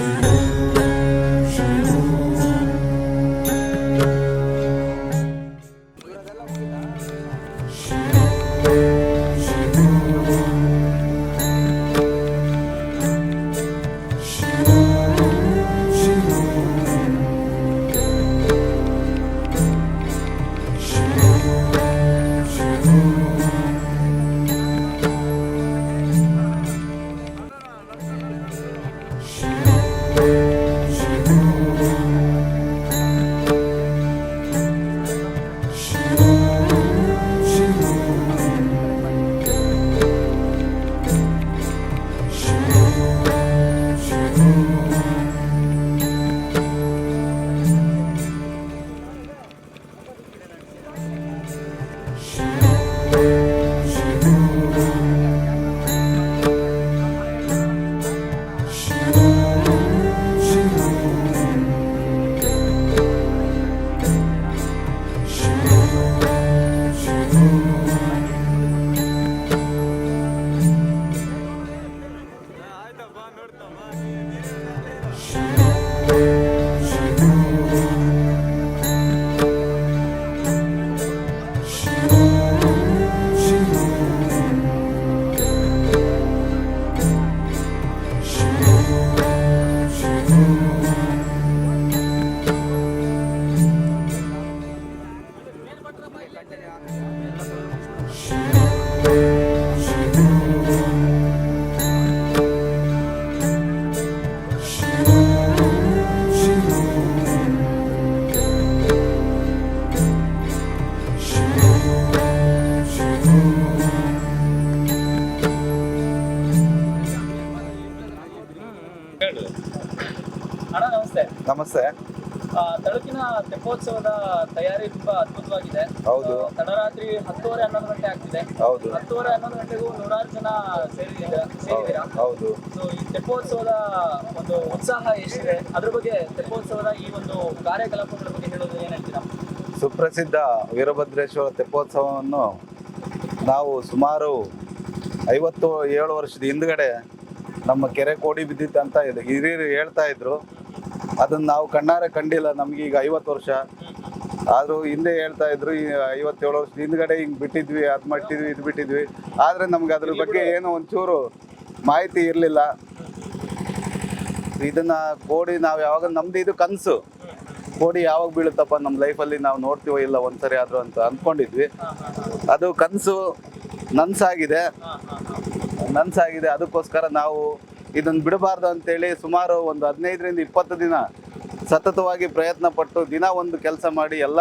ಅಣ್ಣ ನಮಸ್ತೆ. ತಳುಕಿನ ತೆಪ್ಪೋತ್ಸವದ ತಯಾರಿ ತುಂಬಾ ಅದ್ಭುತವಾಗಿದೆ. ಹೌದು. ತಡರಾತ್ರಿ ಹತ್ತುವರೆ ಹನ್ನೊಂದು ಗಂಟೆ ಆಗ್ತಿದೆ. ಹೌದು. ಹತ್ತುವರೆ ಹನ್ನೊಂದು ಗಂಟೆಗೂ ನೂರಾರು ಜನ ಸೇರಿದ್ದೀರಾ ಸೇರಿದ್ದೀರಾ? ಹೌದು ಸೊ ಈ ತೆಪ್ಪೋತ್ಸವದ ಒಂದು ಉತ್ಸಾಹ ಎಷ್ಟಿದೆ? ಅದ್ರ ಬಗ್ಗೆ ತೆಪ್ಪೋತ್ಸವದ ಈ ಒಂದು ಕಾರ್ಯಕಲಾಪಗಳ ಬಗ್ಗೆ ಹೇಳೋದು ಏನ್ ಹೇಳ್ತೀರಾ? ಸುಪ್ರಸಿದ್ಧ ವೀರಭದ್ರೇಶ್ವರ ತೆಪ್ಪೋತ್ಸವವನ್ನು ನಾವು ಸುಮಾರು ಐವತ್ತು ಏಳು ವರ್ಷದ ಹಿಂದ್ಗಡೆ ನಮ್ಮ ಕೆರೆ ಕೋಡಿ ಬಿದ್ದಿತ್ತು ಅಂತ ಇದೆ ಹಿರಿಯರು ಹೇಳ್ತಾ ಇದ್ರು. ಅದನ್ನ ನಾವು ಕಣ್ಣಾರೆ ಕಂಡಿಲ್ಲ ನಮ್ಗೆ ಈಗ ಐವತ್ತು ವರ್ಷ. ಆದರೂ ಹಿಂದೆ ಹೇಳ್ತಾ ಇದ್ರು, ಈ ಐವತ್ತೇಳು ವರ್ಷ ಹಿಂದ್ಗಡೆ ಹಿಂಗೆ ಬಿಟ್ಟಿದ್ವಿ, ಅದು ಮಟ್ಟಿದ್ವಿ ಇದು ಬಿಟ್ಟಿದ್ವಿ. ಆದರೆ ನಮ್ಗೆ ಅದ್ರ ಬಗ್ಗೆ ಏನೋ ಒಂಚೂರು ಮಾಹಿತಿ ಇರಲಿಲ್ಲ. ಇದನ್ನ ಕೋಡಿ ನಾವು ಯಾವಾಗ, ನಮ್ದು ಇದು ಕನಸು. ಕೋಡಿ ಯಾವಾಗ ಬೀಳುತ್ತಪ್ಪ ನಮ್ಮ ಲೈಫಲ್ಲಿ ನಾವು ನೋಡ್ತೀವೋ ಇಲ್ಲ ಒಂದ್ಸರಿ ಆದರೂ ಅಂತ ಅಂದ್ಕೊಂಡಿದ್ವಿ ಅದು ಕನಸು ನನ್ಸಾಗಿದೆ. ನನ್ಸಾಗಿದೆ, ಅದಕ್ಕೋಸ್ಕರ ನಾವು ಇದನ್ನ ಬಿಡಬಾರ್ದು ಅಂತೇಳಿ ಸುಮಾರು ಒಂದು ಹದಿನೈದರಿಂದ ಇಪ್ಪತ್ತು ದಿನ ಸತತವಾಗಿ ಪ್ರಯತ್ನ ಪಟ್ಟು ದಿನ ಒಂದು ಕೆಲಸ ಮಾಡಿ ಎಲ್ಲ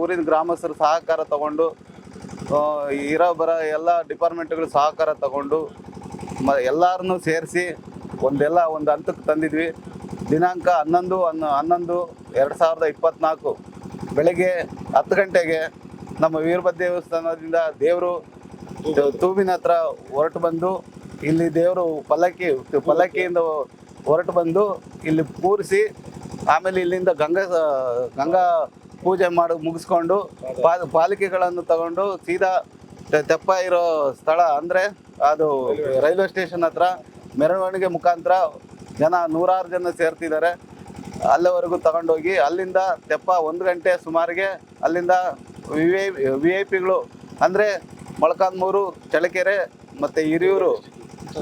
ಊರಿನ ಗ್ರಾಮಸ್ಥರು ಸಹಕಾರ ತಗೊಂಡು ಇರೋ ಬರೋ ಎಲ್ಲ ಡಿಪಾರ್ಟ್ಮೆಂಟ್ಗಳು ಸಹಕಾರ ತಗೊಂಡು, ಮ, ಎಲ್ಲರನ್ನೂ ಸೇರಿಸಿ ಒಂದೆಲ್ಲ ಒಂದು ಹಂತಕ್ಕೆ ತಂದಿದ್ವಿ. ದಿನಾಂಕ ಹನ್ನೊಂದು, ಹನ್ನ, ಹನ್ನೊಂದು, ಎರಡು ಸಾವಿರದ ಇಪ್ಪತ್ತ್ನಾಲ್ಕು ಬೆಳಗ್ಗೆ ಹತ್ತು ಗಂಟೆಗೆ ನಮ್ಮ ವೀರಭದ್ರ ದೇವಸ್ಥಾನದಿಂದ ದೇವರು ತೂಬಿನ ಹತ್ರ ಹೊರಟು ಬಂದು ಇಲ್ಲಿ ದೇವರು ಪಲ್ಲಕ್ಕಿ, ಪಲ್ಲಕ್ಕಿಯಿಂದ ಹೊರಟು ಬಂದು ಇಲ್ಲಿ ಕೂರಿಸಿ, ಆಮೇಲೆ ಇಲ್ಲಿಂದ ಗಂಗಾ ಗಂಗಾ ಪೂಜೆ ಮಾಡಿ, ಮುಗಿಸ್ಕೊಂಡು ಪಾಲಿಕೆಗಳನ್ನು ತಗೊಂಡು ಸೀದಾ ತೆಪ್ಪ ಇರೋ ಸ್ಥಳ ಅಂದರೆ ಅದು ರೈಲ್ವೆ ಸ್ಟೇಷನ್ ಹತ್ರ ಮೆರವಣಿಗೆ ಮುಖಾಂತರ ಜನ ನೂರಾರು ಜನ ಸೇರ್ತಿದ್ದಾರೆ. ಅಲ್ಲಿವರೆಗೂ ತಗೊಂಡೋಗಿ ಅಲ್ಲಿಂದ ತೆಪ್ಪ ಒಂದು ಗಂಟೆ ಸುಮಾರಿಗೆ ಅಲ್ಲಿಂದ ವಿ ಐ ವಿ ಐ ಪಿಗಳು ಅಂದರೆ ಮೊಳಕಾಲ್ಮೂರು, ಚಳ್ಳಕೆರೆ ಮತ್ತು ಹಿರಿಯೂರು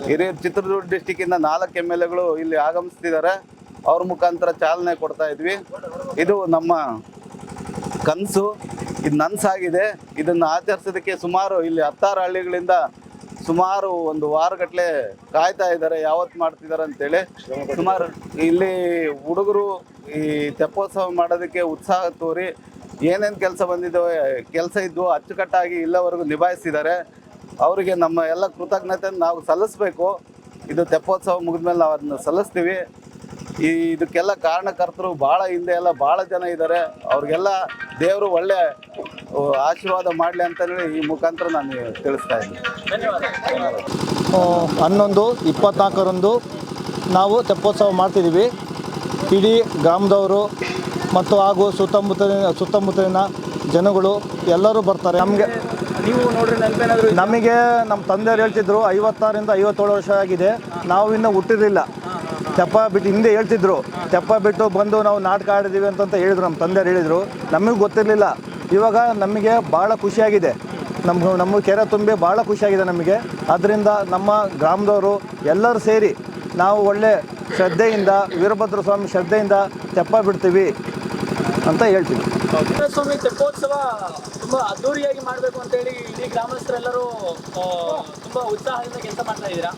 ಹಿರಿಯೂರು ಚಿತ್ರದುರ್ಗ ಡಿಸ್ಟಿಕ್ಕಿಂದ ನಾಲ್ಕು ಎಂ ಎಲ್ ಎಗಳು ಇಲ್ಲಿ ಆಗಮಿಸ್ತಿದ್ದಾರೆ. ಅವ್ರ ಮುಖಾಂತರ ಚಾಲನೆ ಕೊಡ್ತಾ ಇದ್ವಿ. ಇದು ನಮ್ಮ ಕನಸು. ಇದು ನನ್ಸಾಗಿದೆ. ಇದನ್ನು ಆಚರಿಸೋದಕ್ಕೆ ಸುಮಾರು ಇಲ್ಲಿ ಹತ್ತಾರು ಹಳ್ಳಿಗಳಿಂದ ಸುಮಾರು ಒಂದು ವಾರಗಟ್ಟಲೆ ಕಾಯ್ತಾ ಇದ್ದಾರೆ, ಯಾವತ್ತು ಮಾಡ್ತಿದ್ದಾರೆ ಅಂತೇಳಿ. ಸುಮಾರು ಇಲ್ಲಿ ಹುಡುಗರು ಈ ತೆಪ್ಪೋತ್ಸವ ಮಾಡೋದಕ್ಕೆ ಉತ್ಸಾಹ ತೋರಿ ಏನೇನು ಕೆಲಸ ಬಂದಿದ್ದೋ ಕೆಲಸ ಇದ್ವು ಅಚ್ಚುಕಟ್ಟಾಗಿ ಇಲ್ಲವರೆಗೂ ನಿಭಾಯಿಸಿದ್ದಾರೆ. ಅವರಿಗೆ ನಮ್ಮ ಎಲ್ಲ ಕೃತಜ್ಞತೆ ನಾವು ಸಲ್ಲಿಸ್ಬೇಕು. ಇದು ತೆಪ್ಪೋತ್ಸವ ಮುಗಿದ್ಮೇಲೆ ನಾವು ಅದನ್ನು ಸಲ್ಲಿಸ್ತೀವಿ. ಈ ಇದಕ್ಕೆಲ್ಲ ಕಾರಣಕರ್ತರು ಭಾಳ ಹಿಂದೆ ಎಲ್ಲ ಭಾಳ ಜನ ಇದ್ದಾರೆ. ಅವ್ರಿಗೆಲ್ಲ ದೇವರು ಒಳ್ಳೆ ಆಶೀರ್ವಾದ ಮಾಡಲಿ ಅಂತ ಹೇಳಿ ಈ ಮುಖಾಂತರ ನಾನು ತಿಳಿಸ್ತಾ ಇದ್ದೀನಿ. ಹನ್ನೊಂದು, ಇಪ್ಪತ್ನಾಲ್ಕರಂದು ನಾವು ತೆಪ್ಪೋತ್ಸವ ಮಾಡ್ತಿದ್ದೀವಿ. ಇಡೀ ಗ್ರಾಮದವರು ಮತ್ತು ಹಾಗೂ ಸುತ್ತಮುತ್ತಲಿನ ಸುತ್ತಮುತ್ತಲಿನ ಜನಗಳು ಎಲ್ಲರೂ ಬರ್ತಾರೆ. ನಮಗೆ ನೀವು ನೋಡ್ರಿ ನೆನಪೇನಾದ್ರು ನಮಗೆ ನಮ್ಮ ತಂದೆಯವ್ರು ಹೇಳ್ತಿದ್ರು ಐವತ್ತಾರಿಂದ ಐವತ್ತೇಳು ವರ್ಷ ಆಗಿದೆ ನಾವು ಇನ್ನೂ ಹುಟ್ಟಿರಲಿಲ್ಲ. ತೆಪ್ಪ ಬಿಟ್ಟು ಹಿಂದೆ ಹೇಳ್ತಿದ್ರು ತೆಪ್ಪ ಬಿಟ್ಟು ಬಂದು ನಾವು ನಾಟಕ ಆಡಿದೀವಿ ಅಂತಂತ ಹೇಳಿದ್ರು ನಮ್ಮ ತಂದೆಯವರು ಹೇಳಿದರು. ನಮಗೂ ಗೊತ್ತಿರಲಿಲ್ಲ. ಇವಾಗ ನಮಗೆ ಭಾಳ ಖುಷಿಯಾಗಿದೆ ನಮ್ಮ ನಮ್ಮ ಕೆರೆ ತುಂಬಿ ಭಾಳ ಖುಷಿಯಾಗಿದೆ ನಮಗೆ. ಅದರಿಂದ ನಮ್ಮ ಗ್ರಾಮದವರು ಎಲ್ಲರೂ ಸೇರಿ ನಾವು ಒಳ್ಳೆ ಶ್ರದ್ಧೆಯಿಂದ ವೀರಭದ್ರ ಸ್ವಾಮಿ ಶ್ರದ್ಧೆಯಿಂದ ತೆಪ್ಪ ಬಿಡ್ತೀವಿ ಅಂತ ಹೇಳ್ತೀವಿ. ಸ್ವಾಮಿ ತೆಪ್ಪೋತ್ಸವ ತುಂಬಾ ಅದ್ದೂರಿಯಾಗಿ ಮಾಡಬೇಕು ಅಂತ ಹೇಳಿ ಇಡೀ ಗ್ರಾಮಸ್ಥರೆಲ್ಲರೂ ತುಂಬಾ ಉತ್ಸಾಹದಿಂದ ಕೆಲಸ ಮಾಡ್ತಾ ಇದ್ದೀರಾ?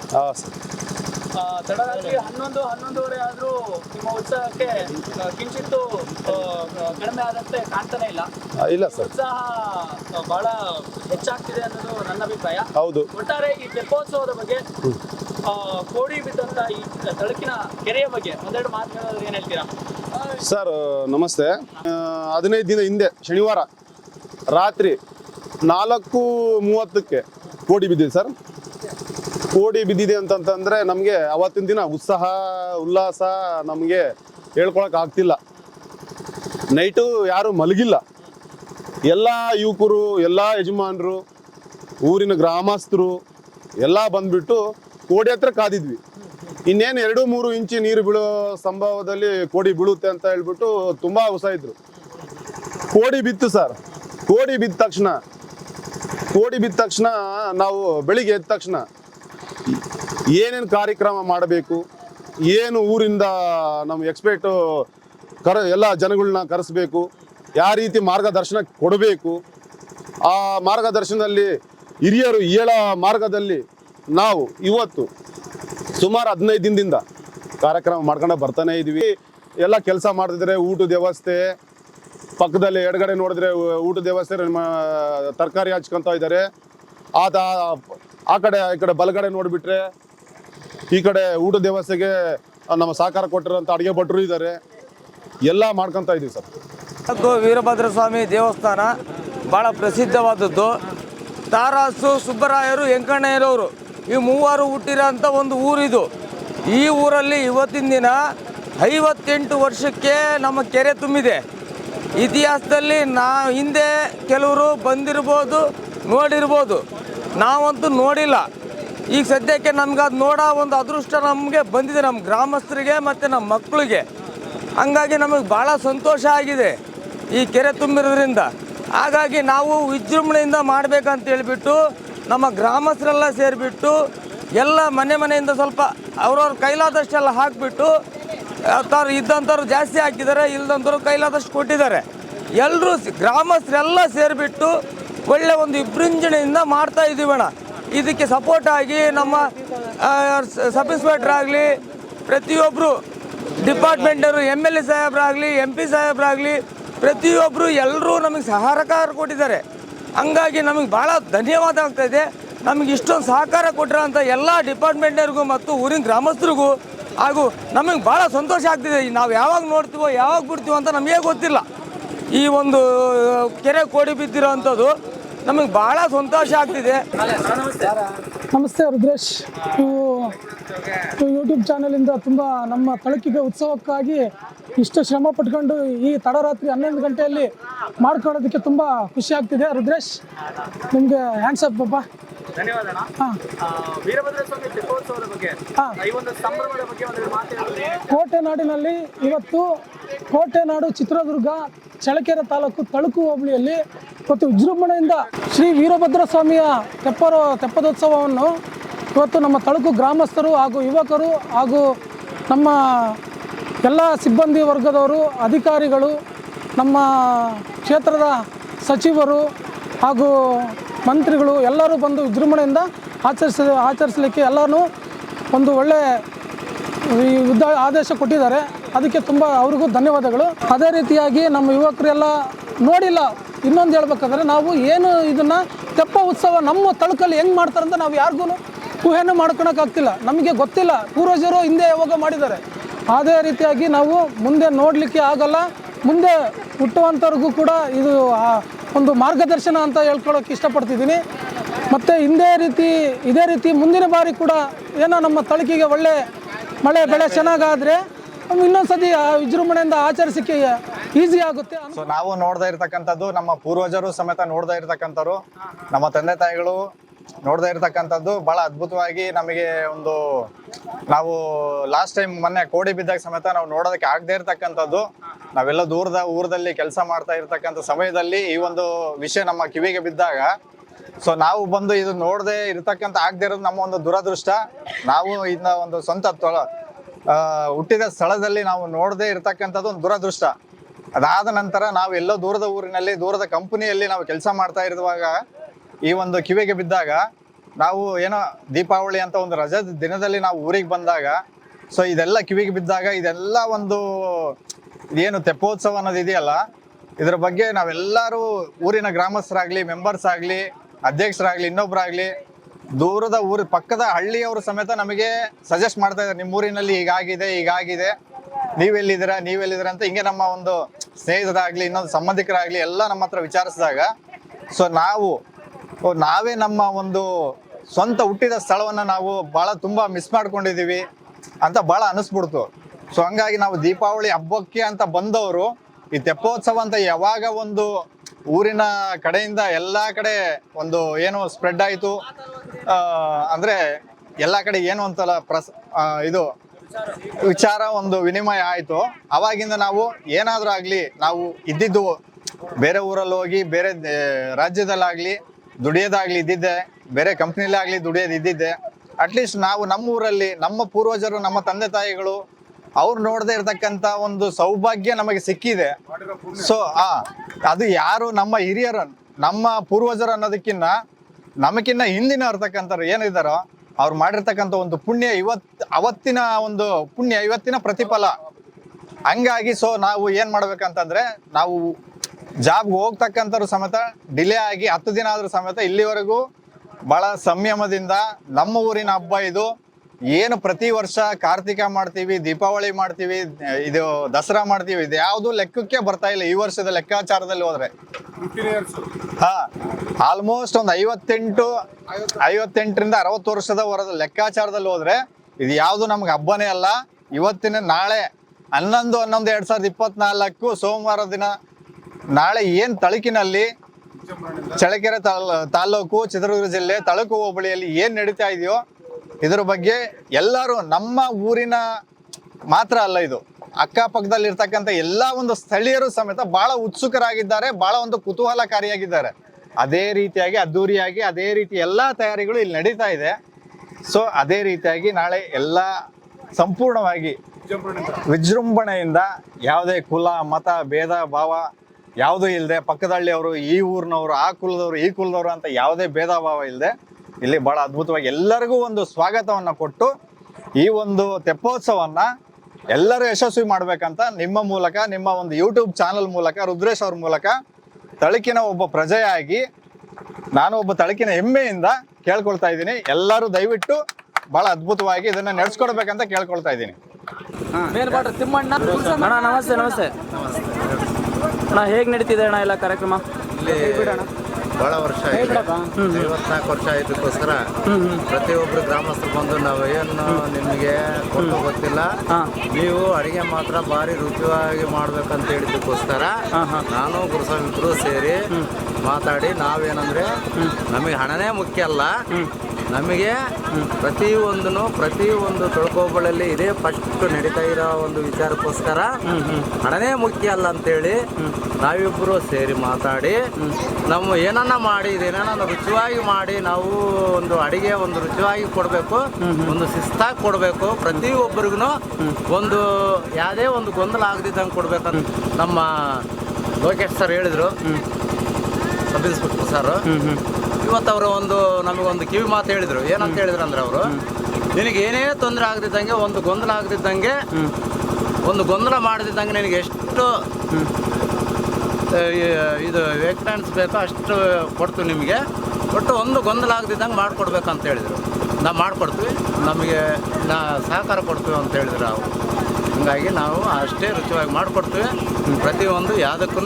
ತಡರಾತ್ರಿ ಹನ್ನೊಂದು ಹನ್ನೊಂದುವರೆ ಆದ್ರೂ ನಿಮ್ಮ ಉತ್ಸಾಹಕ್ಕೆ ಕಿಂಚಿತ್ತು ಕಡಿಮೆ ಆದಂತೆ ಕಾಣ್ತಾನೆ ಇಲ್ಲ. ಇಲ್ಲ ಸರ್. ಉತ್ಸಾಹ ಬಹಳ ಹೆಚ್ಚಾಗ್ತಿದೆ ಅನ್ನೋದು ನನ್ನ ಅಭಿಪ್ರಾಯ. ಹೌದು. ಒಟ್ಟಾರೆ ಈ ತೆಪ್ಪೋತ್ಸವದ ಬಗ್ಗೆ ಕೋಡಿ ಬಿದ್ದಂತ ಈ ತಳಕಿನ ಕೆರೆಯ ಬಗ್ಗೆ ಒಂದೆರಡು ಮಾತುಗಳಲ್ಲಿ ಏನ್ ಹೇಳ್ತೀರಾ? ಸರ್ ನಮಸ್ತೆ. ಹದಿನೈದು ದಿನ ಹಿಂದೆ ಶನಿವಾರ ರಾತ್ರಿ ನಾಲ್ಕು ಮೂವತ್ತಕ್ಕೆ ಕೋಡಿ ಬಿದ್ದಿದೆ ಸರ್. ಕೋಡಿ ಬಿದ್ದಿದೆ ಅಂತಂತಂದ್ರೆ ನಮಗೆ ಅವತ್ತಿನ ದಿನ ಉತ್ಸಾಹ, ಉಲ್ಲಾಸ ನಮಗೆ ಹೇಳ್ಕೊಳಕ್ ಆಗ್ತಿಲ್ಲ. ನೈಟು ಯಾರು ಮಲಗಿಲ್ಲ. ಎಲ್ಲ ಯುವಕರು, ಎಲ್ಲ ಯಜಮಾನರು, ಊರಿನ ಗ್ರಾಮಸ್ಥರು ಎಲ್ಲ ಬಂದ್ಬಿಟ್ಟು ಕೋಡಿ ಹತ್ರ ಕಾದಿದ್ವಿ. ಇನ್ನೇನು ಎರಡು ಮೂರು ಇಂಚು ನೀರು ಬೀಳೋ ಸಂಭವದಲ್ಲಿ ಕೋಡಿ ಬೀಳುತ್ತೆ ಅಂತ ಹೇಳ್ಬಿಟ್ಟು ತುಂಬಾ ಉತ್ಸಾಹ ಇದ್ರು. ಕೋಡಿ ಬಿತ್ತು ಸರ್. ಕೋಡಿ ಬಿದ್ದ ತಕ್ಷಣ, ಕೋಡಿ ಬಿದ್ದ ತಕ್ಷಣ ನಾವು ಬೆಳಿಗ್ಗೆ ಎದ್ದ ತಕ್ಷಣ ಏನೇನು ಕಾರ್ಯಕ್ರಮ ಮಾಡಬೇಕು, ಏನು ಊರಿಂದ ನಮ್ಮ ಎಕ್ಸ್ಪರ್ಟು ಕರ, ಎಲ್ಲ ಜನಗಳನ್ನ ಕರೆಸ್ಬೇಕು, ಯಾವ ರೀತಿ ಮಾರ್ಗದರ್ಶನ ಕೊಡಬೇಕು, ಆ ಮಾರ್ಗದರ್ಶನದಲ್ಲಿ ಹಿರಿಯರು ಏಳ ಮಾರ್ಗದಲ್ಲಿ ನಾವು ಇವತ್ತು ಸುಮಾರು ಹದಿನೈದು ದಿನದಿಂದ ಕಾರ್ಯಕ್ರಮ ಮಾಡ್ಕೊಂಡು ಬರ್ತಾನೆ ಇದ್ದೀವಿ ಎಲ್ಲ ಕೆಲಸ ಮಾಡ್ತಿದ್ರೆ ಊಟದ ವ್ಯವಸ್ಥೆ ಪಕ್ಕದಲ್ಲಿ ಎಡಗಡೆ ನೋಡಿದ್ರೆ ಊಟದ ವ್ಯವಸ್ಥೆ ನಮ್ಮ ತರಕಾರಿ ಹಚ್ಕೊಂತ ಇದ್ದಾರೆ. ಆತ ಆ ಕಡೆ, ಈ ಕಡೆ ಬಲಗಡೆ ನೋಡಿಬಿಟ್ರೆ, ಈ ಕಡೆ ಊಟದ ವ್ಯವಸ್ಥೆಗೆ ನಮ್ಮ ಸಹಕಾರ ಕೊಟ್ಟಿರೋಂಥ ಅಡುಗೆ ಭಟ್ರು ಇದ್ದಾರೆ. ಎಲ್ಲ ಮಾಡ್ಕೊತಾ ಇದ್ದೀವಿ ಸರ್. ಅದು ವೀರಭದ್ರ ಸ್ವಾಮಿ ದೇವಸ್ಥಾನ ಭಾಳ ಪ್ರಸಿದ್ಧವಾದದ್ದು. ತಾರಾಸು ಸುಬ್ಬರಾಯರು ವೆಂಕಣ್ಣಯ್ಯರವರು ಈ ಮೂವರು ಹುಟ್ಟಿರೋಂಥ ಒಂದು ಊರಿದು. ಈ ಊರಲ್ಲಿ ಇವತ್ತಿನ ದಿನ ಐವತ್ತೆಂಟು ವರ್ಷಕ್ಕೆ ನಮ್ಮ ಕೆರೆ ತುಂಬಿದೆ. ಇತಿಹಾಸದಲ್ಲಿ ನಾ ಹಿಂದೆ ಕೆಲವರು ಬಂದಿರ್ಬೋದು, ನೋಡಿರ್ಬೋದು. ನಾವಂತೂ ನೋಡಿಲ್ಲ. ಈಗ ಸದ್ಯಕ್ಕೆ ನಮ್ಗೆ ಅದು ನೋಡೋ ಒಂದು ಅದೃಷ್ಟ ನಮಗೆ ಬಂದಿದೆ, ನಮ್ಮ ಗ್ರಾಮಸ್ಥರಿಗೆ ಮತ್ತು ನಮ್ಮ ಮಕ್ಕಳಿಗೆ. ಹಂಗಾಗಿ ನಮಗೆ ಭಾಳ ಸಂತೋಷ ಆಗಿದೆ ಈ ಕೆರೆ ತುಂಬಿರೋದ್ರಿಂದ. ಹಾಗಾಗಿ ನಾವು ವಿಜೃಂಭಣೆಯಿಂದ ಮಾಡಬೇಕಂತ ಹೇಳಿಬಿಟ್ಟು, ನಮ್ಮ ಗ್ರಾಮಸ್ಥರೆಲ್ಲ ಸೇರಿಬಿಟ್ಟು, ಎಲ್ಲ ಮನೆ ಮನೆಯಿಂದ ಸ್ವಲ್ಪ ಅವ್ರವ್ರ ಕೈಲಾದಷ್ಟೆಲ್ಲ ಹಾಕಿಬಿಟ್ಟು ತಾರು ಇದ್ದಂಥವ್ರು ಜಾಸ್ತಿ ಹಾಕಿದ್ದಾರೆ ಇಲ್ಲದಂಥವ್ರು ಕೈಲಾದಷ್ಟು ಕೊಟ್ಟಿದ್ದಾರೆ. ಎಲ್ಲರೂ ಗ್ರಾಮಸ್ಥರೆಲ್ಲ ಸೇರಿಬಿಟ್ಟು ಒಳ್ಳೆ ಒಂದು ವಿಜೃಂಭಣೆಯಿಂದ ಮಾಡ್ತಾ ಇದ್ದೀವಿ ಅಣ್ಣ. ಇದಕ್ಕೆ ಸಪೋರ್ಟ್ ಆಗಿ ನಮ್ಮ ಸಬ್ ಇನ್ಸ್ಪೆಕ್ಟರ್ ಆಗಲಿ ಪ್ರತಿಯೊಬ್ಬರು ಡಿಪಾರ್ಟ್ಮೆಂಟರು ಎಂ ಎಲ್ ಎ ಸಾಹೇಬ್ರಾಗಲಿ, ಎಂ ಪಿ ಸಾಹೇಬ್ರಾಗಲಿ ಪ್ರತಿಯೊಬ್ಬರು ಎಲ್ಲರೂ ನಮಗೆ ಸಹಕಾರ ಕೊಟ್ಟಿದ್ದಾರೆ. ಹಂಗಾಗಿ ನಮಗೆ ಭಾಳ ಧನ್ಯವಾದ ಆಗ್ತಾಯಿದೆ ನಮಗೆ ಇಷ್ಟೊಂದು ಸಹಕಾರ ಕೊಟ್ಟಿರೋಂಥ ಎಲ್ಲ ಡಿಪಾರ್ಟ್ಮೆಂಟ್ನವ್ರಿಗೂ ಮತ್ತು ಊರಿನ ಗ್ರಾಮಸ್ಥರಿಗೂ ಹಾಗೂ ನಮಗೆ ಭಾಳ ಸಂತೋಷ ಆಗ್ತಿದೆ. ನಾವು ಯಾವಾಗ ನೋಡ್ತೀವೋ, ಯಾವಾಗ ಬಿಡ್ತೀವೋ ಅಂತ ನಮಗೆ ಗೊತ್ತಿಲ್ಲ. ಈ ಒಂದು ಕೆರೆ ಕೋಡಿ ಬಿದ್ದಿರೋ ಅಂಥದ್ದು ನಮಗೆ ಭಾಳ ಸಂತೋಷ ಆಗ್ತಿದೆ. ನಮಸ್ತೆ ರುದ್ರೇಶ್. ಯೂಟ್ಯೂಬ್ ಚಾನಲಿಂದ ತುಂಬ ನಮ್ಮ ತಳಕಿಗೆ ಉತ್ಸವಕ್ಕಾಗಿ ಇಷ್ಟು ಶ್ರಮ ಪಟ್ಕೊಂಡು ಈ ತಡರಾತ್ರಿ ಹನ್ನೊಂದು ಗಂಟೆಯಲ್ಲಿ ಮಾಡ್ಕೊಳ್ಳೋದಕ್ಕೆ ತುಂಬ ಖುಷಿ ಆಗ್ತಿದೆ. ರುದ್ರೇಶ್, ನಿಮಗೆ ಹ್ಯಾಂಡ್ಸಪ್ ಪಾಪ ಧನ್ಯವಾದ ವೀರಭದ್ರ ಸ್ವಾಮಿ ತೆಪ್ಪೋತ್ಸವದ ಬಗ್ಗೆ. ಈ ಒಂದು ಸಂಭ್ರಮದ ಬಗ್ಗೆ ಒಂದು ಮಾತಾಡಿದ್ರೆ ಕೋಟೆ ನಾಡಿನಲ್ಲಿ ಇವತ್ತು ಕೋಟೆ ನಾಡು ಚಿತ್ರದುರ್ಗ ಚಳಕೆರೆ ತಾಲೂಕು ತಳುಕು ಹೋಬಳಿಯಲ್ಲಿ ಇವತ್ತು ವಿಜೃಂಭಣೆಯಿಂದ ಶ್ರೀ ವೀರಭದ್ರ ಸ್ವಾಮಿಯ ತೆಪ್ಪರೋ ತೆಪ್ಪದೋತ್ಸವವನ್ನು ಇವತ್ತು ನಮ್ಮ ತಳುಕು ಗ್ರಾಮಸ್ಥರು ಹಾಗೂ ಯುವಕರು ಹಾಗೂ ನಮ್ಮ ಎಲ್ಲ ಸಿಬ್ಬಂದಿ ವರ್ಗದವರು ಅಧಿಕಾರಿಗಳು ನಮ್ಮ ಕ್ಷೇತ್ರದ ಸಚಿವರು ಹಾಗೂ ಮಂತ್ರಿಗಳು ಎಲ್ಲರೂ ಬಂದು ವಿಜೃಂಭಣೆಯಿಂದ ಆಚರಿಸ, ಆಚರಿಸಲಿಕ್ಕೆ ಎಲ್ಲರೂ ಒಂದು ಒಳ್ಳೆ ಈ ಉದ್ದ, ಆದೇಶ ಕೊಟ್ಟಿದ್ದಾರೆ. ಅದಕ್ಕೆ ತುಂಬ ಅವ್ರಿಗೂ ಧನ್ಯವಾದಗಳು. ಅದೇ ರೀತಿಯಾಗಿ ನಮ್ಮ ಯುವಕರೆಲ್ಲ ನೋಡಿಲ್ಲ. ಇನ್ನೊಂದು ಹೇಳ್ಬೇಕಾದ್ರೆ ನಾವು ಏನು ಇದನ್ನು ತೆಪ್ಪ ಉತ್ಸವ ನಮ್ಮ ತಳುಕಲ್ಲಿ ಹೆಂಗೆ ಮಾಡ್ತಾರೆ ಅಂತ ನಾವು ಯಾರಿಗೂ ಊಹೆನೂ ಮಾಡ್ಕೊಳಕ್ಕಾಗ್ತಿಲ್ಲ. ನಮಗೆ ಗೊತ್ತಿಲ್ಲ. ಪೂರ್ವಜರು ಹಿಂದೆ ಯಾವಾಗ ಮಾಡಿದ್ದಾರೆ. ಅದೇ ರೀತಿಯಾಗಿ ನಾವು ಮುಂದೆ ನೋಡಲಿಕ್ಕೆ ಆಗಲ್ಲ. ಮುಂದೆ ಹುಟ್ಟುವಂಥವ್ರಿಗೂ ಕೂಡ ಇದು ಒಂದು ಮಾರ್ಗದರ್ಶನ ಅಂತ ಹೇಳ್ಕೊಳ್ಳೋಕೆ ಇಷ್ಟಪಡ್ತಿದ್ದೀನಿ. ಮತ್ತು ಇದೇ ರೀತಿ ಇದೇ ರೀತಿ ಮುಂದಿನ ಬಾರಿ ಕೂಡ ಏನೋ ನಮ್ಮ ತಳಕಿಗೆ ಒಳ್ಳೆ ಮಳೆ, ಬೆಳೆ ಚೆನ್ನಾಗಾದರೆ ಇನ್ನೊಂದ್ಸತಿ ವಿಜೃಂಭಣೆಯಿಂದ ಆಚರಿಸಕ್ಕೆ ಈಸಿ ಆಗುತ್ತೆ ಸೊ ನಾವು ನೋಡ್ತಾ ಇರ್ತಕ್ಕಂಥದ್ದು ನಮ್ಮ ಪೂರ್ವಜರು ಸಮೇತ ನೋಡ್ತಾ ಇರ್ತಕ್ಕಂಥವ್ರು. ನಮ್ಮ ತಂದೆ ತಾಯಿಗಳು ನೋಡ್ತಾ ಇರ್ತಕ್ಕಂಥದ್ದು ಬಹಳ ಅದ್ಭುತವಾಗಿ ನಮಗೆ ಒಂದು ನಾವು ಲಾಸ್ಟ್ ಟೈಮ್ ಮೊನ್ನೆ ಕೋಡಿ ಬಿದ್ದಾಗ ಸಮೇತ ನಾವು ನೋಡೋದಕ್ಕೆ ಆಗದೆ ಇರ್ತಕ್ಕಂಥದ್ದು. ನಾವೆಲ್ಲ ದೂರದ ಊರದಲ್ಲಿ ಕೆಲಸ ಮಾಡ್ತಾ ಇರ್ತಕ್ಕಂಥ ಸಮಯದಲ್ಲಿ ಈ ಒಂದು ವಿಷಯ ನಮ್ಮ ಕಿವಿಗೆ ಬಿದ್ದಾಗ ಸೊ ನಾವು ಬಂದು ಇದು ನೋಡದೆ ಇರ್ತಕ್ಕಂಥ ಆಗದೆ ಇರೋದು ನಮ್ಮ ಒಂದು ದುರದೃಷ್ಟ. ನಾವು ಇದನ್ನ ಒಂದು ಸ್ವಂತ ತೊಳ ಹುಟ್ಟಿದ ಸ್ಥಳದಲ್ಲಿ ನಾವು ನೋಡದೆ ಇರ್ತಕ್ಕಂಥದ್ದು ಒಂದು ದುರದೃಷ್ಟ. ಅದಾದ ನಂತರ ನಾವು ಎಲ್ಲೋ ದೂರದ ಊರಿನಲ್ಲಿ, ದೂರದ ಕಂಪನಿಯಲ್ಲಿ ನಾವು ಕೆಲಸ ಮಾಡ್ತಾ ಇರುವಾಗ ಈ ಒಂದು ಕಿವಿಗೆ ಬಿದ್ದಾಗ ನಾವು ಏನೋ ದೀಪಾವಳಿ ಅಂತ ಒಂದು ರಜದ ದಿನದಲ್ಲಿ ನಾವು ಊರಿಗೆ ಬಂದಾಗ ಸೊ ಇದೆಲ್ಲ ಕಿವಿಗೆ ಬಿದ್ದಾಗ ಇದೆಲ್ಲ ಒಂದು ಏನು ತೆಪ್ಪೋತ್ಸವ ಅನ್ನೋದು ಇದೆಯಲ್ಲ, ಇದ್ರ ಬಗ್ಗೆ ನಾವೆಲ್ಲರೂ ಊರಿನ ಗ್ರಾಮಸ್ಥರಾಗಲಿ ಮೆಂಬರ್ಸ್ ಆಗಲಿ, ಅಧ್ಯಕ್ಷರಾಗಲಿ ಇನ್ನೊಬ್ಬರಾಗಲಿ ದೂರದ ಊರು, ಪಕ್ಕದ ಹಳ್ಳಿಯವರು ಸಮೇತ ನಮಗೆ ಸಜೆಸ್ಟ್ ಮಾಡ್ತಾ ಇದ್ದಾರೆ, ನಿಮ್ಮ ಊರಿನಲ್ಲಿ ಹೀಗಾಗಿದೆ ಹೀಗಾಗಿದೆ, ನೀವೆಲ್ಲಿದ್ದೀರಾ ನೀವೆಲ್ಲಿದ್ದೀರಾ ಅಂತ ಹಿಂಗೆ ನಮ್ಮ ಒಂದು ಸ್ನೇಹಿತರಾಗಲಿ, ಇನ್ನೊಂದು ಸಂಬಂಧಿಕರಾಗಲಿ ಎಲ್ಲ ನಮ್ಮ ಹತ್ರ ವಿಚಾರಿಸಿದಾಗ ಸೊ ನಾವು ನಾವೇ ನಮ್ಮ ಒಂದು ಸ್ವಂತ ಹುಟ್ಟಿದ ಸ್ಥಳವನ್ನು ನಾವು ಬಹಳ ತುಂಬ ಮಿಸ್ ಮಾಡ್ಕೊಂಡಿದ್ದೀವಿ ಅಂತ ಬಹಳ ಅನಿಸ್ಬಿಡ್ತು. ಸೊ ಹಂಗಾಗಿ ನಾವು ದೀಪಾವಳಿ ಹಬ್ಬಕ್ಕೆ ಅಂತ ಬಂದವರು, ಈ ತೆಪ್ಪೋತ್ಸವ ಅಂತ ಯಾವಾಗ ಒಂದು ಊರಿನ ಕಡೆಯಿಂದ ಎಲ್ಲ ಕಡೆ ಒಂದು ಏನು ಸ್ಪ್ರೆಡ್ ಆಯಿತು ಅಂದರೆ ಎಲ್ಲ ಕಡೆ ಏನು ಅಂತಲ್ಲ ಪ್ರಸ್ ಇದು ವಿಚಾರ ಒಂದು ವಿನಿಮಯ ಆಯಿತು. ಅವಾಗಿಂದ ನಾವು ಏನಾದರೂ ಆಗಲಿ, ನಾವು ಇದ್ದಿದ್ದು ಬೇರೆ ಊರಲ್ಲಿ ಹೋಗಿ ಬೇರೆ ರಾಜ್ಯದಲ್ಲಾಗ್ಲಿ ದುಡಿಯೋದಾಗ್ಲಿ ಇದ್ದಿದ್ದೆ, ಬೇರೆ ಕಂಪ್ನಿಲಾಗ್ಲಿ ದುಡಿಯೋದು ಇದ್ದಿದ್ದೆ. ಅಟ್ಲೀಸ್ಟ್ ನಾವು ನಮ್ಮ ಊರಲ್ಲಿ, ನಮ್ಮ ಪೂರ್ವಜರು, ನಮ್ಮ ತಂದೆ ತಾಯಿಗಳು, ಅವ್ರು ನೋಡದೆ ಇರತಕ್ಕಂತ ಒಂದು ಸೌಭಾಗ್ಯ ನಮಗೆ ಸಿಕ್ಕಿದೆ. ಸೊ ಆ, ಅದು ಯಾರು ನಮ್ಮ ಹಿರಿಯರು, ನಮ್ಮ ಪೂರ್ವಜರು ಅನ್ನೋದಕ್ಕಿನ್ನ ನಮಗಿನ್ನ ಹಿಂದಿನ ಇರ್ತಕ್ಕಂಥವ್ರು ಏನಿದ್ದಾರೋ, ಅವ್ರು ಮಾಡಿರ್ತಕ್ಕಂಥ ಒಂದು ಪುಣ್ಯ ಇವತ್, ಅವತ್ತಿನ ಒಂದು ಪುಣ್ಯ, ಇವತ್ತಿನ ಪ್ರತಿಫಲ. ಹಂಗಾಗಿ ಸೊ ನಾವು ಏನ್ ಮಾಡ್ಬೇಕಂತಂದ್ರೆ, ನಾವು ಜಾಬ್ಗೆ ಹೋಗ್ತಕ್ಕಂಥವ್ರು ಸಮೇತ ಡಿಲೇ ಆಗಿ ಹತ್ತು ದಿನ ಆದರೂ ಸಮೇತ ಇಲ್ಲಿವರೆಗೂ ಬಹಳ ಸಂಯಮದಿಂದ ನಮ್ಮ ಊರಿನ ಹಬ್ಬ ಇದು. ಏನು ಪ್ರತಿ ವರ್ಷ ಕಾರ್ತಿಕ ಮಾಡ್ತೀವಿ, ದೀಪಾವಳಿ ಮಾಡ್ತೀವಿ, ಇದು ದಸರಾ ಮಾಡ್ತೀವಿ, ಇದು ಯಾವುದು ಲೆಕ್ಕಕ್ಕೆ ಬರ್ತಾ ಇಲ್ಲ. ಈ ವರ್ಷದ ಲೆಕ್ಕಾಚಾರದಲ್ಲಿ ಹೋದ್ರೆ. ಹಾ ಆಲ್ಮೋಸ್ಟ್ ಒಂದು ಐವತ್ತೆಂಟು, ಐವತ್ತೆಂಟರಿಂದ ಅರವತ್ತು ವರ್ಷದ ವರದ ಲೆಕ್ಕಾಚಾರದಲ್ಲಿ ಹೋದ್ರೆ ಇದು ಯಾವುದು ನಮ್ಗೆ ಹಬ್ಬನೇ ಅಲ್ಲ. ಇವತ್ತಿನ ನಾಳೆ ಹನ್ನೊಂದು ಹನ್ನೊಂದು ಎರಡ್ ಸಾವಿರದ ಇಪ್ಪತ್ನಾಲ್ಕು ಸೋಮವಾರ ದಿನ ನಾಳೆ ಏನ್ ತಳಕಿನಲ್ಲಿ ಚಳ್ಳಕೆರೆ ತಾಲೂಕು ಚಿತ್ರದುರ್ಗ ಜಿಲ್ಲೆ ತಳಕು ಹೋಬಳಿಯಲ್ಲಿ ಏನ್ ನಡೀತಾ ಇದೆಯೋ ಇದ್ರ ಬಗ್ಗೆ ಎಲ್ಲರೂ ನಮ್ಮ ಊರಿನ ಮಾತ್ರ ಅಲ್ಲ ಇದು. ಅಕ್ಕಪಕ್ಕದಲ್ಲಿ ಎಲ್ಲ ಎಲ್ಲಾ ಒಂದು ಸ್ಥಳೀಯರು ಸಮೇತ ಬಹಳ ಉತ್ಸುಕರಾಗಿದ್ದಾರೆ, ಬಹಳ ಒಂದು ಕುತೂಹಲಕಾರಿಯಾಗಿದ್ದಾರೆ. ಅದೇ ರೀತಿಯಾಗಿ, ಅದ್ದೂರಿಯಾಗಿ ಅದೇ ರೀತಿ ಎಲ್ಲಾ ತಯಾರಿಗಳು ಇಲ್ಲಿ ನಡೀತಾ ಇದೆ. ಸೊ ಅದೇ ರೀತಿಯಾಗಿ ನಾಳೆ ಎಲ್ಲ ಸಂಪೂರ್ಣವಾಗಿ ವಿಜೃಂಭಣೆಯಿಂದ ಯಾವುದೇ ಕುಲ, ಮತ, ಭೇದ, ಭಾವ ಯಾವುದೂ ಇಲ್ಲದೆ ಪಕ್ಕದಳ್ಳಿಯವರು ಈ ಊರಿನವರು ಆ ಕುಲದವರು ಈ ಕುಲದವರು ಅಂತ ಯಾವುದೇ ಭೇದ ಭಾವ ಇಲ್ಲದೆ ಇಲ್ಲಿ ಬಹಳ ಅದ್ಭುತವಾಗಿ ಎಲ್ಲರಿಗೂ ಒಂದು ಸ್ವಾಗತವನ್ನ ಕೊಟ್ಟು ಈ ಒಂದು ತೆಪ್ಪೋತ್ಸವನ್ನ ಎಲ್ಲರೂ ಯಶಸ್ವಿ ಮಾಡಬೇಕಂತ ನಿಮ್ಮ ಮೂಲಕ ನಿಮ್ಮ ಒಂದು ಯೂಟ್ಯೂಬ್ ಚಾನಲ್ ಮೂಲಕ ರುದ್ರೇಶ್ ಅವ್ರ ಮೂಲಕ ತಳಕಿನ ಒಬ್ಬ ಪ್ರಜೆಯಾಗಿ ನಾನು ಒಬ್ಬ ತಳಕಿನ ಹೆಮ್ಮೆಯಿಂದ ಕೇಳ್ಕೊಳ್ತಾ ಇದ್ದೀನಿ. ಎಲ್ಲರೂ ದಯವಿಟ್ಟು ಬಹಳ ಅದ್ಭುತವಾಗಿ ಇದನ್ನ ನಡೆಸ್ಕೊಡ್ಬೇಕಂತ ಕೇಳ್ಕೊಳ್ತಾ ಇದ್ದೀನಿ. ಮೇಲ್ಪಾಟ್ರ ತಿಮ್ಮಣ್ಣ ಅಣ್ಣ ನಮಸ್ತೆ ನಮಸ್ತೆ. ಅಣ್ಣ ಹೇಗೆ ನಡೀತಿದೆ ಅಣ್ಣ ಎಲ್ಲ ಕಾರ್ಯಕ್ರಮ? ಬಹಳ ವರ್ಷ ಆಗಿದೆ. ಐವತ್ನಾಲ್ಕು ವರ್ಷ ಆಯ್ತಕ್ಕೋಸ್ಕರ ಪ್ರತಿಯೊಬ್ಬರು ಗ್ರಾಮಸ್ಥರು ಬಂದು ನಾವು ಏನು ನಿಮಗೆ ಕೊಟ್ಟು ಗೊತ್ತಿಲ್ಲ. ನೀವು ಅಡಿಗೆ ಮಾತ್ರ ಭಾರಿ ರುಚಿಯಾಗಿ ಮಾಡ್ಬೇಕಂತ ಹೇಳಿದಕ್ಕೋಸ್ಕರ ನಾನು ಗುರುಸ್ವಾಮಿ ಸೇರಿ ಮಾತಾಡಿ ನಾವೇನಂದ್ರೆ ನಮಗೆ ಹಣನೇ ಮುಖ್ಯ ಅಲ್ಲ. ನಮಗೆ ಪ್ರತಿಯೊಂದನ್ನು ಪ್ರತಿಯೊಂದು ತೊಳ್ಕೊಬಳಲ್ಲಿ ಇದೇ ಫಸ್ಟ್ ನಡೀತಾ ಇರೋ ಒಂದು ವಿಚಾರಕ್ಕೋಸ್ಕರ ಹಣನೇ ಮುಖ್ಯ ಅಲ್ಲ ಅಂತೇಳಿ ನಾವಿಬ್ಬರು ಸೇರಿ ಮಾತಾಡಿ ನಾವು ಏನನ್ನ ಮಾಡಿ ಇದೇನನ್ನ ರುಚಿಯಾಗಿ ಮಾಡಿ ನಾವು ಒಂದು ಅಡಿಗೆ ಒಂದು ರುಚಿಯಾಗಿ ಕೊಡಬೇಕು ಒಂದು ಶಿಸ್ತಾಗಿ ಕೊಡಬೇಕು ಪ್ರತಿಯೊಬ್ಬರಿಗೂ ಒಂದು ಯಾವುದೇ ಒಂದು ಗೊಂದಲ ಆಗದಿದ್ದಂಗೆ ಕೊಡ್ಬೇಕಂತ ನಮ್ಮ ಲೋಕೇಶ್ ಸರ್ ಹೇಳಿದ್ರು. Sub inspector sir. ಇವತ್ತು ಅವರು ಒಂದು ನಮಗೊಂದು ಕಿವಿ ಮಾತು ಹೇಳಿದರು. ಏನಂತ ಹೇಳಿದ್ರು ಅಂದ್ರೆ ಅವರು, ನಿನಗೆ ಏನೇ ತೊಂದರೆ ಆಗದಿದ್ದಂಗೆ, ಒಂದು ಗೊಂದಲ ಆಗದಿದ್ದಂಗೆ, ಒಂದು ಗೊಂದಲ ಮಾಡದಿದ್ದಂಗೆ ನಿನಗೆ ಎಷ್ಟು ಇದು ವೇಕೆನ್ಸ್ ಬೇಕೋ ಅಷ್ಟು ಕೊಡ್ತೀವಿ ನಿಮಗೆ. ಒಟ್ಟು ಒಂದು ಗೊಂದಲ ಆಗದಿದ್ದಂಗೆ ಮಾಡಿಕೊಡ್ಬೇಕಂತ ಹೇಳಿದರು. ನಾವು ಮಾಡಿಕೊಡ್ತೀವಿ, ನಮಗೆ ನಾ ಸಹಕಾರ ಕೊಡ್ತೀವಿ ಅಂತ ಹೇಳಿದ್ರು ಅವರು ಹಂಗಾಗಿ ನಾವು ಅಷ್ಟೇ ರುಚಿಯಾಗಿ ಮಾಡಿಕೊಡ್ತೀವಿ. ಪ್ರತಿಯೊಂದು ಯಾವುದಕ್ಕೂ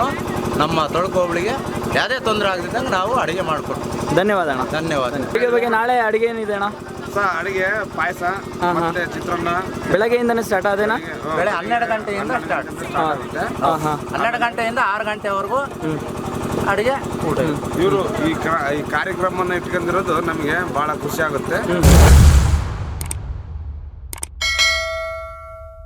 ನಮ್ಮ ತೊಳಕು ಹೋಬಳಿಗೆ ಯಾವುದೇ ತೊಂದರೆ ಆಗದಿದ್ದಂಗೆ ನಾವು ಅಡುಗೆ ಮಾಡಿಕೊಡ್ತೀವಿ. ಧನ್ಯವಾದ ಅಣ್ಣ. ಧನ್ಯವಾದ. ಅಡುಗೆ ಬಗ್ಗೆ ನಾಳೆ ಅಡುಗೆ ಏನಿದೆ ಅಣ್ಣ? ಅಡುಗೆ ಪಾಯಸ ಮತ್ತೆ ಚಿತ್ರಾನ್ನ. ಬೆಳಗ್ಗೆಯಿಂದನೇ ಸ್ಟಾರ್ಟ್ ಆದೇನಾ? ಬೆಳೆ ಹನ್ನೆರಡು ಗಂಟೆಯಿಂದ ಸ್ಟಾರ್ಟ್ ಹಾಂ ಹಾಂ ಹನ್ನೆರಡು ಗಂಟೆಯಿಂದ ಆರು ಗಂಟೆವರೆಗೂ ಅಡುಗೆ ಊಟ ಇವರು ಈ ಕ- ಈ ಕಾರ್ಯಕ್ರಮನ ಇಟ್ಕೊಂಡಿರೋದು ನಮಗೆ ಬಹಳ ಖುಷಿ ಆಗುತ್ತೆ.